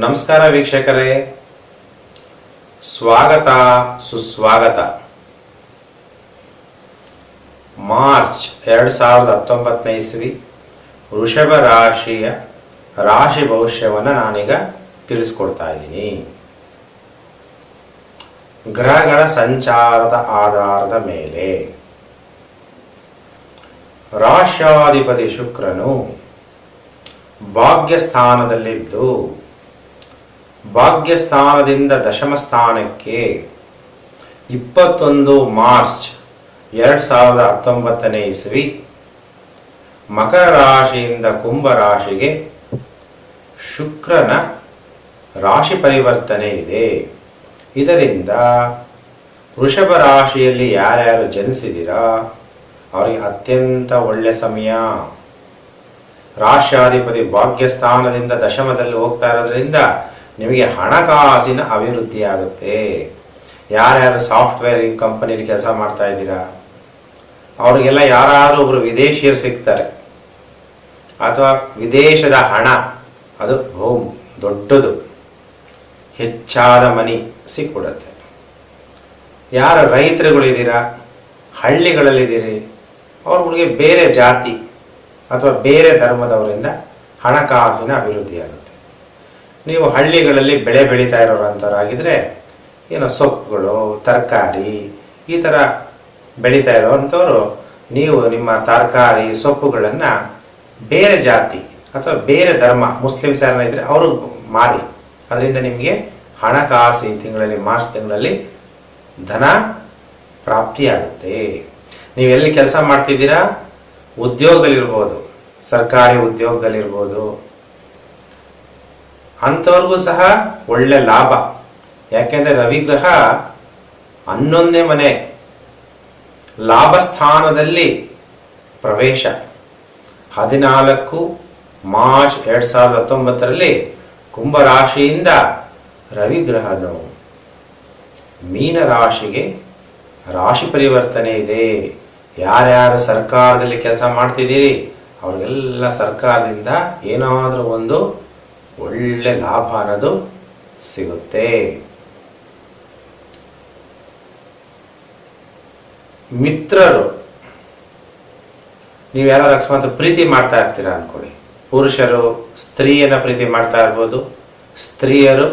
ನಮಸ್ಕಾರ ವೀಕ್ಷಕರೇ. ಸ್ವಾಗತ, ಸುಸ್ವಾಗತ. ಮಾರ್ಚ್ ಎರಡು ಸಾವಿರದ ಹತ್ತೊಂಬತ್ತನೇ ಇಸ್ವಿ ವೃಷಭ ರಾಶಿಯ ರಾಶಿ ಭವಿಷ್ಯವನ್ನು ನಾನೀಗ ತಿಳಿಸ್ಕೊಡ್ತಾ ಇದ್ದೀನಿ. ಗ್ರಹಗಳ ಸಂಚಾರದ ಆಧಾರದ ಮೇಲೆ. ರಾಶ್ಯಾಧಿಪತಿ ಶುಕ್ರನು ಭಾಗ್ಯಸ್ಥಾನದಲ್ಲಿದ್ದು ಭಾಗ್ಯಸ್ಥಾನದಿಂದ ದಶಮ ಸ್ಥಾನಕ್ಕೆ ಇಪ್ಪತ್ತೊಂದು ಮಾರ್ಚ್ ಎರಡು ಸಾವಿರದ ಹತ್ತೊಂಬತ್ತನೇ ಇಸವಿ ಮಕರ ರಾಶಿಯಿಂದ ಕುಂಭ ರಾಶಿಗೆ ಶುಕ್ರನ ರಾಶಿ ಪರಿವರ್ತನೆ ಇದೆ. ಇದರಿಂದ ವೃಷಭ ರಾಶಿಯಲ್ಲಿ ಯಾರ್ಯಾರು ಜನಿಸಿದಿರಾ? ಅವರಿಗೆ ಅತ್ಯಂತ ಒಳ್ಳೆ ಸಮಯ. ರಾಶ್ಯಾಧಿಪತಿ ಭಾಗ್ಯಸ್ಥಾನದಿಂದ ದಶಮದಲ್ಲಿ ಹೋಗ್ತಾ ಇರೋದ್ರಿಂದ ನಿಮಗೆ ಹಣಕಾಸಿನ ಅಭಿವೃದ್ಧಿ ಆಗುತ್ತೆ. ಯಾರ್ಯಾರು ಸಾಫ್ಟ್ವೇರ್ ಕಂಪನಿಯಲ್ಲಿ ಕೆಲಸ ಮಾಡ್ತಾ ಇದ್ದೀರಾ? ಅವ್ರಿಗೆಲ್ಲ ಯಾರಾದ್ರೂ ಒಬ್ಬರು ವಿದೇಶಿಯರು ಸಿಗ್ತಾರೆ. ಅಥವಾ ವಿದೇಶದ ಹಣ, ಅದು ಬಹು ದೊಡ್ಡದು, ಹೆಚ್ಚಾದ ಮನಿ ಸಿಕ್ಬಿಡುತ್ತೆ. ಯಾರು ರೈತರುಗಳಿದ್ದೀರಾ? ಹಳ್ಳಿಗಳಲ್ಲಿದ್ದೀರಿ? ಅವ್ರಿಗೆ ಬೇರೆ ಜಾತಿ ಅಥವಾ ಬೇರೆ ಧರ್ಮದವರಿಂದ ಹಣಕಾಸಿನ ಅಭಿವೃದ್ಧಿ ಆಗುತ್ತೆ. ನೀವು ಹಳ್ಳಿಗಳಲ್ಲಿ ಬೆಳೆ ಬೆಳೀತಾ ಇರೋರಂಥವ್ರಾಗಿದ್ದರೆ ಏನೋ ಸೊಪ್ಪುಗಳು, ತರಕಾರಿ, ಈ ಥರ ಬೆಳೀತಾ ಇರೋವಂಥವ್ರು, ನೀವು ನಿಮ್ಮ ತರಕಾರಿ, ಸೊಪ್ಪುಗಳನ್ನು ಬೇರೆ ಜಾತಿ ಅಥವಾ ಬೇರೆ ಧರ್ಮ, ಮುಸ್ಲಿಮ್ಸ್ ಯಾರನ್ನ ಇದ್ದರೆ ಅವರು ಮಾರಿ. ಅದರಿಂದ ನಿಮಗೆ ಹಣಕಾಸು ಈ ತಿಂಗಳಲ್ಲಿ, ಮಾರ್ಚ್ ತಿಂಗಳಲ್ಲಿ ಧನ ಪ್ರಾಪ್ತಿಯಾಗುತ್ತೆ. ನೀವೆಲ್ಲಿ ಕೆಲಸ ಮಾಡ್ತಿದ್ದೀರಾ? ಉದ್ಯೋಗದಲ್ಲಿರ್ಬೋದು. ಸರ್ಕಾರಿ ಉದ್ಯೋಗದಲ್ಲಿರ್ಬೋದು. ಅಂಥವ್ರಿಗೂ ಸಹ ಒಳ್ಳೆ ಲಾಭ. ಯಾಕೆಂದರೆ ರವಿಗ್ರಹ ಹನ್ನೊಂದನೇ ಮನೆ ಲಾಭ ಸ್ಥಾನದಲ್ಲಿ ಪ್ರವೇಶ. ಹದಿನಾಲ್ಕು ಮಾರ್ಚ್ ಎರಡು ಸಾವಿರದ ಹತ್ತೊಂಬತ್ತರಲ್ಲಿ ಕುಂಭರಾಶಿಯಿಂದ ರವಿಗ್ರಹನು ಮೀನ ರಾಶಿಗೆ ರಾಶಿ ಪರಿವರ್ತನೆ ಇದೆ. ಯಾರ್ಯಾರು ಸರ್ಕಾರದಲ್ಲಿ ಕೆಲಸ ಮಾಡ್ತಿದ್ದೀರಿ, ಅವ್ರಿಗೆಲ್ಲ ಸರ್ಕಾರದಿಂದ ಏನಾದರೂ ಒಂದು ಒಳ್ಳೆ ಲಾಭ ಅನ್ನೋದು ಸಿಗುತ್ತೆ. ಮಿತ್ರರು, ನೀವು ಯಾರು ಅಕಸ್ಮಾತ್ ಪ್ರೀತಿ ಮಾಡ್ತಾ ಇರ್ತೀರಾ ಅನ್ಕೊಳ್ಳಿ. ಪುರುಷರು ಸ್ತ್ರೀಯನ್ನ ಪ್ರೀತಿ ಮಾಡ್ತಾ ಇರ್ಬೋದು, ಸ್ತ್ರೀಯರು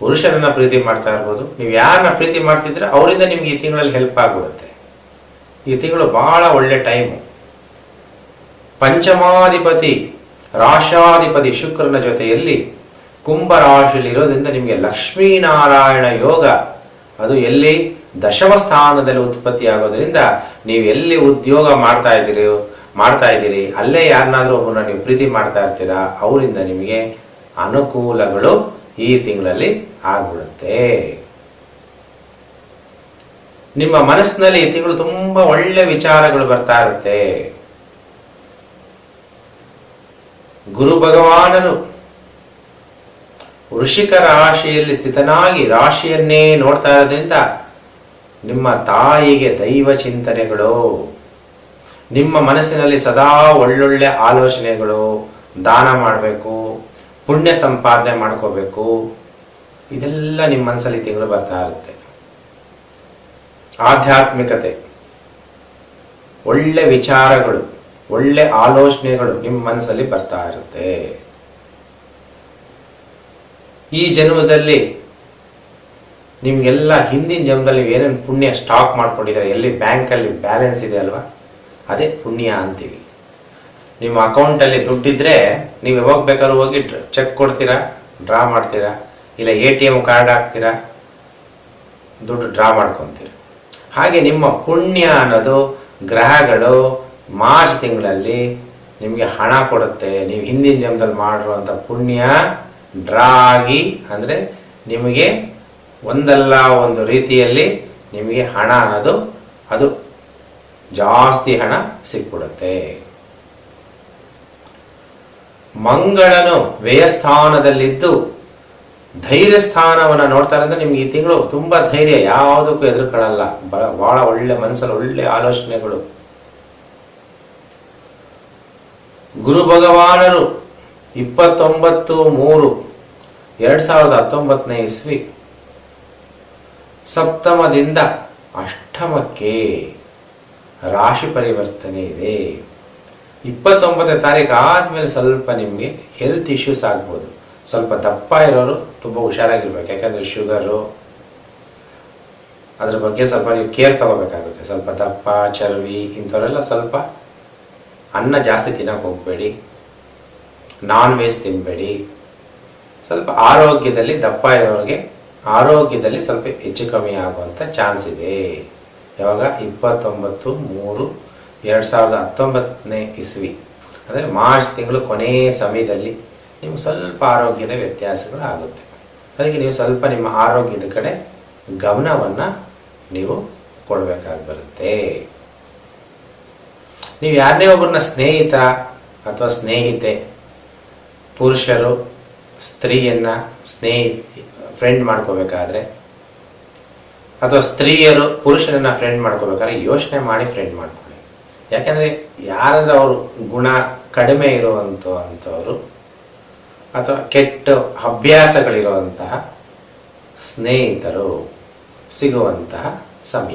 ಪುರುಷರನ್ನ ಪ್ರೀತಿ ಮಾಡ್ತಾ ಇರ್ಬೋದು. ನೀವು ಯಾರನ್ನ ಪ್ರೀತಿ ಮಾಡ್ತಿದ್ರೆ ಅವರಿಂದ ನಿಮ್ಗೆ ಈ ತಿಂಗಳಲ್ಲಿ ಹೆಲ್ಪ್ ಆಗ್ಬಿಡುತ್ತೆ ಈ ತಿಂಗಳು ಬಹಳ ಒಳ್ಳೆ ಟೈಮು ಪಂಚಮಾಧಿಪತಿ ರಾಶಾಧಿಪತಿ ಶುಕ್ರನ ಜೊತೆಯಲ್ಲಿ ಕುಂಭ ರಾಶಿಯಲ್ಲಿ ಇರೋದ್ರಿಂದ ನಿಮಗೆ ಲಕ್ಷ್ಮೀನಾರಾಯಣ ಯೋಗ, ಅದು ಎಲ್ಲಿ ದಶಮ ಸ್ಥಾನದಲ್ಲಿ ಉತ್ಪತ್ತಿ ಆಗೋದ್ರಿಂದ ನೀವು ಎಲ್ಲಿ ಉದ್ಯೋಗ ಮಾಡ್ತಾ ಇದ್ದೀರಿ ಮಾಡ್ತಾ ಇದ್ದೀರಿ, ಅಲ್ಲೇ ಯಾರನ್ನಾದ್ರೂ ಒಬ್ಬರನ್ನ ನೀವು ಪ್ರೀತಿ ಮಾಡ್ತಾ ಇರ್ತೀರಾ, ಅವರಿಂದ ನಿಮಗೆ ಅನುಕೂಲಗಳು ಈ ತಿಂಗಳಲ್ಲಿ ಆಗ್ಬಿಡುತ್ತೆ. ನಿಮ್ಮ ಮನಸ್ಸಿನಲ್ಲಿ ಈ ತಿಂಗಳು ತುಂಬಾ ಒಳ್ಳೆ ವಿಚಾರಗಳು ಬರ್ತಾ ಇರುತ್ತೆ. ಗುರು ಭಗವಾನನು. ವೃಷಿಕ ರಾಶಿಯಲ್ಲಿ ಸ್ಥಿತನಾಗಿ ರಾಶಿಯನ್ನೇ ನೋಡ್ತಾ ಇರೋದ್ರಿಂದ ನಿಮ್ಮ ತಾಯಿಗೆ ದೈವ ಚಿಂತನೆಗಳು, ನಿಮ್ಮ ಮನಸ್ಸಿನಲ್ಲಿ ಸದಾ ಒಳ್ಳೊಳ್ಳೆ ಆಲೋಚನೆಗಳು, ದಾನ ಮಾಡಬೇಕು, ಪುಣ್ಯ ಸಂಪಾದನೆ ಮಾಡ್ಕೋಬೇಕು, ಇದೆಲ್ಲ ನಿಮ್ಮ ಮನಸ್ಸಲ್ಲಿ ತಿಂಗಳು ಬರ್ತಾ ಇರುತ್ತೆ. ಆಧ್ಯಾತ್ಮಿಕತೆ, ಒಳ್ಳೆ ವಿಚಾರಗಳು ಒಳ್ಳೆ ಆಲೋಚನೆಗಳು ನಿಮ್ಮ ಮನಸ್ಸಲ್ಲಿ ಬರ್ತಾ ಇರುತ್ತೆ. ಈ ಜನ್ಮದಲ್ಲಿ ನಿಮ್ಗೆಲ್ಲ ಹಿಂದಿನ ಜನ್ಮದಲ್ಲಿ ಏನೇನು ಪುಣ್ಯ ಸ್ಟಾಕ್ ಮಾಡ್ಕೊಂಡಿದ್ದಾರೆ, ಎಲ್ಲಿ ಬ್ಯಾಂಕಲ್ಲಿ ಬ್ಯಾಲೆನ್ಸ್ ಇದೆ ಅಲ್ವಾ? ಅದೇ ಪುಣ್ಯ ಅಂತೀವಿ. ನಿಮ್ಮ ಅಕೌಂಟಲ್ಲಿ ದುಡ್ಡಿದ್ರೆ ನೀವು ಯಾವಾಗ ಬೇಕಾದ್ರೂ ಹೋಗಿ ಚೆಕ್ ಕೊಡ್ತೀರಾ ಡ್ರಾ ಮಾಡ್ತೀರಾ, ಇಲ್ಲ ಎ ಟಿ ಎಂ ಕಾರ್ಡ್ ಹಾಕ್ತೀರಾ, ದುಡ್ಡು ಡ್ರಾ ಮಾಡ್ಕೊತೀರಿ. ಹಾಗೆ ನಿಮ್ಮ ಪುಣ್ಯ ಅನ್ನೋದು ಗ್ರಹಗಳು ಮಾರ್ಚ್ ತಿಂಗಳಲ್ಲಿ ನಿಮಗೆ ಹಣ ಕೊಡುತ್ತೆ. ನೀವು ಹಿಂದಿನ ಜನ್ಮದಲ್ಲಿ ಮಾಡಿರುವಂಥ ಪುಣ್ಯ ಡ್ರಾ ಆಗಿ ಅಂದರೆ ನಿಮಗೆ ಒಂದಲ್ಲ ಒಂದು ರೀತಿಯಲ್ಲಿ ನಿಮಗೆ ಹಣ ಅನ್ನೋದು ಅದು ಜಾಸ್ತಿ ಹಣ ಸಿಕ್ಬಿಡುತ್ತೆ. ಮಂಗಳನು ವ್ಯಯಸ್ಥಾನದಲ್ಲಿದ್ದು ಧೈರ್ಯ ಸ್ಥಾನವನ್ನು ನೋಡ್ತಾರೆ ಅಂದ್ರೆ ನಿಮ್ಗೆ ಈ ತಿಂಗಳು ತುಂಬಾ ಧೈರ್ಯ, ಯಾವುದಕ್ಕೂ ಎದುರುಕೊಳ್ಳಲ್ಲ. ಬಹಳ ಒಳ್ಳೆ ಮನಸ್ಸಲ್ಲಿ ಒಳ್ಳೆ ಆಲೋಚನೆಗಳು. ಗುರು ಭಗವಾನರು ಇಪ್ಪತ್ತೊಂಬತ್ತು ಮೂರು ಎರಡು ಸಾವಿರದ ಹತ್ತೊಂಬತ್ತನೇ ಇಸ್ವಿ. ಸಪ್ತಮದಿಂದ ಅಷ್ಟಮಕ್ಕೆ ರಾಶಿ ಪರಿವರ್ತನೆ ಇದೆ. ಇಪ್ಪತ್ತೊಂಬತ್ತನೇ ತಾರೀಕು ಆದಮೇಲೆ ಸ್ವಲ್ಪ ನಿಮಗೆ ಹೆಲ್ತ್ ಇಶ್ಯೂಸ್ ಆಗ್ಬೋದು. ಸ್ವಲ್ಪ ದಪ್ಪ ಇರೋರು ತುಂಬ ಹುಷಾರಾಗಿರ್ಬೇಕು. ಯಾಕಂದರೆ ಶುಗರು ಅದ್ರ ಬಗ್ಗೆ ಸ್ವಲ್ಪ ನೀವು ಕೇರ್ ತಗೋಬೇಕಾಗುತ್ತೆ. ಸ್ವಲ್ಪ ದಪ್ಪ, ಚರ್ವಿ ಇಂಥವರೆಲ್ಲ ಸ್ವಲ್ಪ ಅನ್ನ ಜಾಸ್ತಿ ತಿನ್ನಕ್ಕೆ ಹೋಗಬೇಡಿ. ನಾನ್ ವೆಜ್ ತಿನ್ನಬೇಡಿ ಸ್ವಲ್ಪ ಆರೋಗ್ಯದಲ್ಲಿ ದಪ್ಪ ಇರೋರಿಗೆ ಆರೋಗ್ಯದಲ್ಲಿ ಸ್ವಲ್ಪ ಹೆಚ್ಚು ಕಮ್ಮಿ ಆಗುವಂಥ ಚಾನ್ಸ್ ಇದೆ. ಯಾವಾಗ? ಇಪ್ಪತ್ತೊಂಬತ್ತು ಮೂರು ಎರಡು ಸಾವಿರದ ಹತ್ತೊಂಬತ್ತನೇ ಇಸ್ವಿ. ಅಂದರೆ ಮಾರ್ಚ್ ತಿಂಗಳು ಕೊನೆಯ ಸಮಯದಲ್ಲಿ ನಿಮ್ಗೆ ಸ್ವಲ್ಪ ಆರೋಗ್ಯದ ವ್ಯತ್ಯಾಸಗಳು ಆಗುತ್ತೆ. ಅದಕ್ಕೆ ನೀವು ಸ್ವಲ್ಪ ನಿಮ್ಮ ಆರೋಗ್ಯದ ಕಡೆ ಗಮನವನ್ನು ನೀವು ಕೊಡಬೇಕಾಗಿ ಬರುತ್ತೆ. ನೀವು ಯಾರನ್ನೇ ಒಬ್ಬರನ್ನ ಸ್ನೇಹಿತ ಅಥವಾ ಸ್ನೇಹಿತೆ, ಪುರುಷರು, ಸ್ತ್ರೀಯನ್ನ ಸ್ನೇಹಿ ಫ್ರೆಂಡ್ ಮಾಡ್ಕೋಬೇಕಾದ್ರೆ, ಅಥವಾ ಸ್ತ್ರೀಯರು ಪುರುಷರನ್ನ ಫ್ರೆಂಡ್ ಮಾಡ್ಕೋಬೇಕಾದ್ರೆ ಯೋಚನೆ ಮಾಡಿ ಫ್ರೆಂಡ್ ಮಾಡ್ಕೊಳ್ಳಿ. ಯಾಕೆಂದರೆ ಯಾರಂದ್ರೆ ಅವರು ಗುಣ ಕಡಿಮೆ ಇರುವಂಥ ಅಂಥವರು ಅಥವಾ ಕೆಟ್ಟ ಅಭ್ಯಾಸಗಳಿರುವಂತಹ ಸ್ನೇಹಿತರು ಸಿಗುವಂತಹ ಸಮಯ.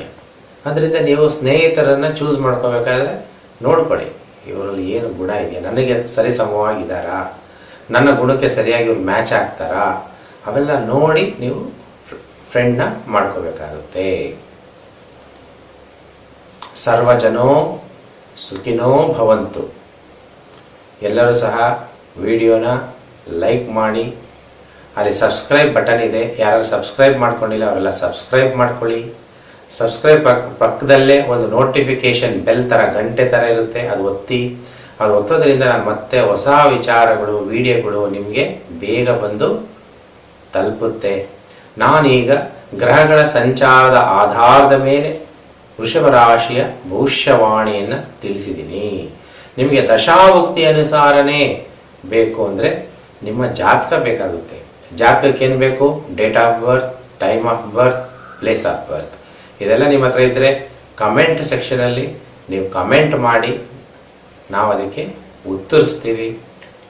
ಅದರಿಂದ ನೀವು ಸ್ನೇಹಿತರನ್ನು ಚೂಸ್ ಮಾಡ್ಕೋಬೇಕಾದ್ರೆ ನೋಡ್ಕೊಳ್ಳಿ, ಇವರಲ್ಲಿ ಏನು ಗುಣ ಇದೆ? ನನಗೆ ಸರಿ ಸಮವಾಗಿದ್ದಾರಾ? ನನ್ನ ಗುಣಕ್ಕೆ ಸರಿಯಾಗಿ ಇವ್ರು ಮ್ಯಾಚ್ ಆಗ್ತಾರಾ? ಅವೆಲ್ಲ ನೋಡಿ ನೀವು ಫ್ರೆಂಡ್ನ ಮಾಡ್ಕೋಬೇಕಾಗುತ್ತೆ. ಸರ್ವಜನೋ ಸುಖಿನೋ ಭವಂತು. ಎಲ್ಲರೂ ಸಹ ವಿಡಿಯೋನ ಲೈಕ್ ಮಾಡಿ. ಅಲ್ಲಿ ಸಬ್ಸ್ಕ್ರೈಬ್ ಬಟನ್ ಇದೆ. ಯಾರು ಸಬ್ಸ್ಕ್ರೈಬ್ ಮಾಡ್ಕೊಂಡಿಲ್ಲ, ಅವರೆಲ್ಲ ಸಬ್ಸ್ಕ್ರೈಬ್ ಮಾಡ್ಕೊಳ್ಳಿ. ಸಬ್ಸ್ಕ್ರೈಬ್ ಪಕ್, ಪಕ್ಕದಲ್ಲೇ ಒಂದು ನೋಟಿಫಿಕೇಶನ್ ಬೆಲ್ ಥರ ಗಂಟೆ ಥರ ಇರುತ್ತೆ. ಅದು ಒತ್ತಿ, ಅದು ಒತ್ತೋದ್ರಿಂದ ನಾನು ಮತ್ತೆ ಹೊಸ ವಿಚಾರಗಳು ವಿಡಿಯೋಗಳು ನಿಮಗೆ ಬೇಗ ಬಂದು ತಲುಪುತ್ತೆ. ನಾನೀಗ ಗ್ರಹಗಳ ಸಂಚಾರದ ಆಧಾರದ ಮೇಲೆ ವೃಷಭ ರಾಶಿಯ ಭವಿಷ್ಯವಾಣಿಯನ್ನು ತಿಳಿಸಿದ್ದೀನಿ. ನಿಮಗೆ ದಶಾಭುಕ್ತಿ ಅನುಸಾರನೇ ಬೇಕು ಅಂದರೆ ನಿಮ್ಮ ಜಾತಕ ಬೇಕಾಗುತ್ತೆ. ಜಾತಕಕ್ಕೆ ಏನು ಬೇಕು? Date of birth time of birth place of birth ಇದೆಲ್ಲ ನಿಮ್ಮ ಹತ್ರ ಇದ್ದರೆ ಕಮೆಂಟ್ ಸೆಕ್ಷನಲ್ಲಿ ನೀವು ಕಮೆಂಟ್ ಮಾಡಿ, ನಾವು ಅದಕ್ಕೆ ಉತ್ತರಿಸ್ತೀವಿ.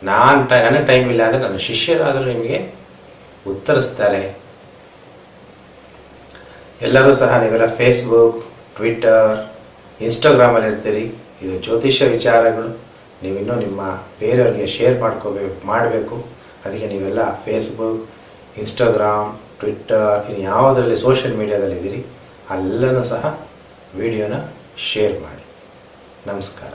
ನಾನು ನನಗೆ ಟೈಮ್ ಇಲ್ಲ ಅಂದರೆ ನನ್ನ ಶಿಷ್ಯರಾದರೂ ನಿಮಗೆ ಉತ್ತರಿಸ್ತಾರೆ. ಎಲ್ಲರೂ ಸಹ ನೀವೆಲ್ಲ ಫೇಸ್ಬುಕ್ ಟ್ವಿಟ್ಟರ್ ಇನ್ಸ್ಟಾಗ್ರಾಮಲ್ಲಿ ಇರ್ತೀರಿ. ಇದು ಜ್ಯೋತಿಷ್ಯ ವಿಚಾರಗಳು. ನೀವಿನ್ನೂ ನಿಮ್ಮ ಬೇರೆಯವರಿಗೆ ಶೇರ್ ಮಾಡ್ಕೋಬೇಕು ಮಾಡಬೇಕು. ಅದಕ್ಕೆ ನೀವೆಲ್ಲ ಫೇಸ್ಬುಕ್ ಇನ್ಸ್ಟಾಗ್ರಾಮ್ ಟ್ವಿಟ್ಟರ್ ಇನ್ನು ಯಾವುದರಲ್ಲಿ ಸೋಷಿಯಲ್ ಮೀಡಿಯಾದಲ್ಲಿ ಇದ್ದೀರಿ ಅಲ್ಲನೂ ಸಹ ವಿಡಿಯೋನ ಶೇರ್ ಮಾಡಿ. ನಮಸ್ಕಾರ.